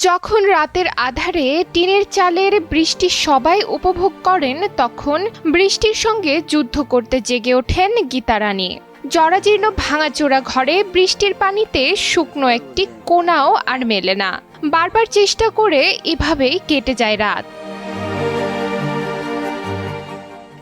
যখন রাতের আধারে টিনের চালের বৃষ্টি সবাই উপভোগ করেন, তখন বৃষ্টির সঙ্গে যুদ্ধ করতে জেগে ওঠেন গীতারানী। জরাজীর্ণ ভাঙাচোরা ঘরে বৃষ্টির পানিতে শুকনো একটি কোনাও আর মেলে না। বারবার চেষ্টা করে এভাবেই কেটে যায় রাত।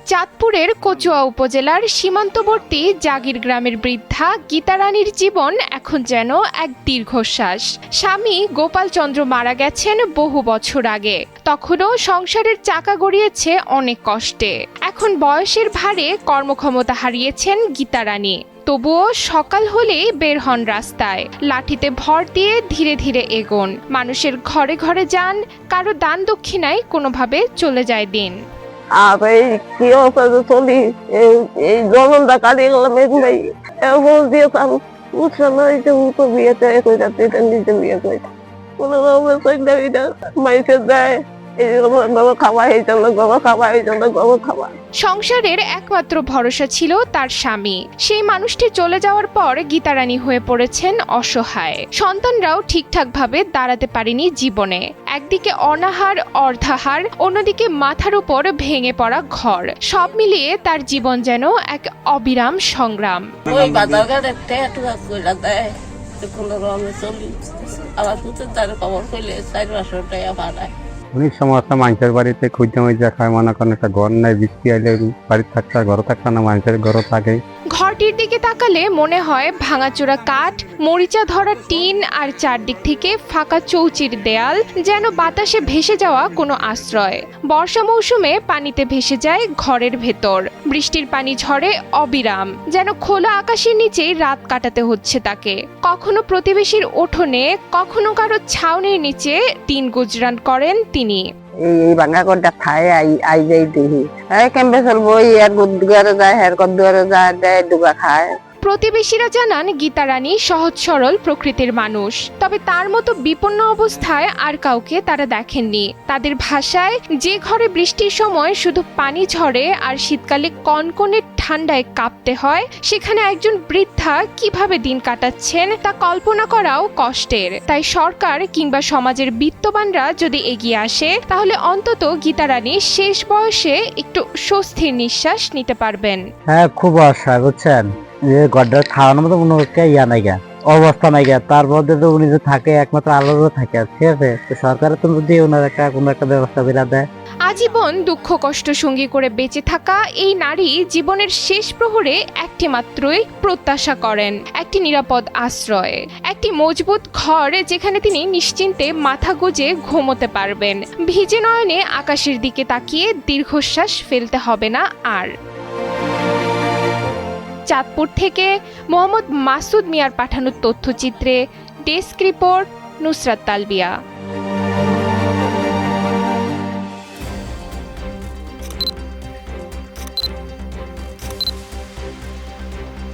চাঁদপুরের কচুয়া উপজেলার সীমান্তবর্তী জাগির গ্রামের বৃদ্ধা গীতারানীর জীবন এখন যেন এক দীর্ঘশ্বাস। স্বামী গোপাল চন্দ্র মারা গেছেন বহু বছর আগে। তখনও সংসারের চাকা গড়িয়েছে অনেক কষ্টে। এখন বয়সের ভারে কর্মক্ষমতা হারিয়েছেন গীতারানী। তবুও সকাল হলেই বের হন রাস্তায়। লাঠিতে ভর দিয়ে ধীরে ধীরে এগোন। মানুষের ঘরে ঘরে যান, কারও দান দক্ষিণায় কোনোভাবে চলে যায় দিন। আর এই কি অবস্থা চলি? এই এই জলনটা কাটিয়ে গেলাম, এই ভাই এরপর দিয়েছিলাম বুঝছে না, এই যে উতো বিয়ে চাই কই যাচ্ছে এটা নিজে বিয়ে কই কোনো রকমের চিন্তা মাইসে দেয়। সংসারের একমাত্র ভরসা ছিল তার স্বামী। সেই মানুষটি চলে যাওয়ার পর গীতারানী হয়ে পড়েছেন অসহায়। সন্তানরাও ঠিকঠাকভাবে দাঁড়াতে পারেনি জীবনে। একদিকে অনাহার অর্ধাহার অন্যদিকে মাথার উপর ভেঙে পড়া ঘর। সব মিলিয়ে তার জীবন যেন এক অবিরাম সংগ্রাম। ওই বাজার ঘাটে টেটু কইরা দেয় তো কোনো রকমে চলি। আবার সুতের দ্বারে খবর কইলে চার পাঁচশো টাকা পাঠায় অনেক সমস্যা মানুষের বাড়িতে খুঁজতে মুজতে খায় মনে করেন একটা ঘর নাই, বৃষ্টি আইলে বাড়িতে থাকতে ঘরে থাকতে না, মানুষের ঘরও থাকে। ঘরটির দিকে তাকালে মনে হয় ভাঙাচোরা কাঠ, মরিচা ধরা টিন আর চারদিক থেকে ফাঁকা চৌচির দেয়াল যেন বাতাসে ভেসে যাওয়া কোনো আশ্রয়। বর্ষা মৌসুমে পানিতে ভেসে যায় ঘরের ভেতর। বৃষ্টির পানি ঝরে অবিরাম, যেন খোলা আকাশের নিচেই রাত কাটাতে হচ্ছে তাকে। কখনো প্রতিবেশীর উঠোনে, কখনো কারও ছাউনির নিচে দিন গুজরান করেন তিনি। এই ভাঙা করটা আই আই যাই কেমবে চলবো দুয়ারে যায় হের কর দুয়ারে যায় দেয় ডুবা খায় প্রতিবেশীরা জানান গীতারানী সহজ সরল প্রকৃতির মানুষ। তবে তার মতো বিপন্ন অবস্থায় আর কাউকে তারা দেখেননি। তাদের ভাষায় যে ঘরে বৃষ্টির সময় শুধু পানি ঝরে আর শীতকালে কনকনে ঠান্ডায় কাঁপতে হয়। সেখানে একজন বৃদ্ধা কীভাবে দিন কাটাচ্ছেন তা কল্পনা করাও কষ্টের। তাই সরকার কিংবা সমাজের বিত্তবানরা যদি এগিয়ে আসে, তাহলে অন্তত গীতারানী শেষ বয়সে একটু স্বস্তির নিঃশ্বাস নিতে পারবেন। হ্যাঁ খুব অসহায় বুঝছেন? যে গড্ডার খাওয়ানোর মতো কোনো ইয়া নাই গা, অবস্থা নাই গা। তার মধ্যে তো উনি যে থাকে, একমাত্র আলাদা থাকে ঠিক আছে সরকারের তো যদি ওনার একটা, কোনো একটা ব্যবস্থা করে দেয়। আজীবন দুঃখ, কষ্ট সঙ্গী করে বেঁচে থাকা এই নারী জীবনের শেষ প্রহরে একটি মাত্রই প্রত্যাশা করেন, একটি নিরাপদ আশ্রয়, একটি মজবুত ঘর যেখানে তিনি নিশ্চিন্তে মাথা গুজে ঘুমোতে পারবেন। ভিজে নয়নে আকাশের দিকে তাকিয়ে দীর্ঘশ্বাস ফেলতে হবে না আর। চাঁদপুর থেকে মোহাম্মদ মাসুদ মিয়ার পাঠানো তথ্যচিত্রে ডেস্ক রিপোর্ট নুসরাত তালবিয়া।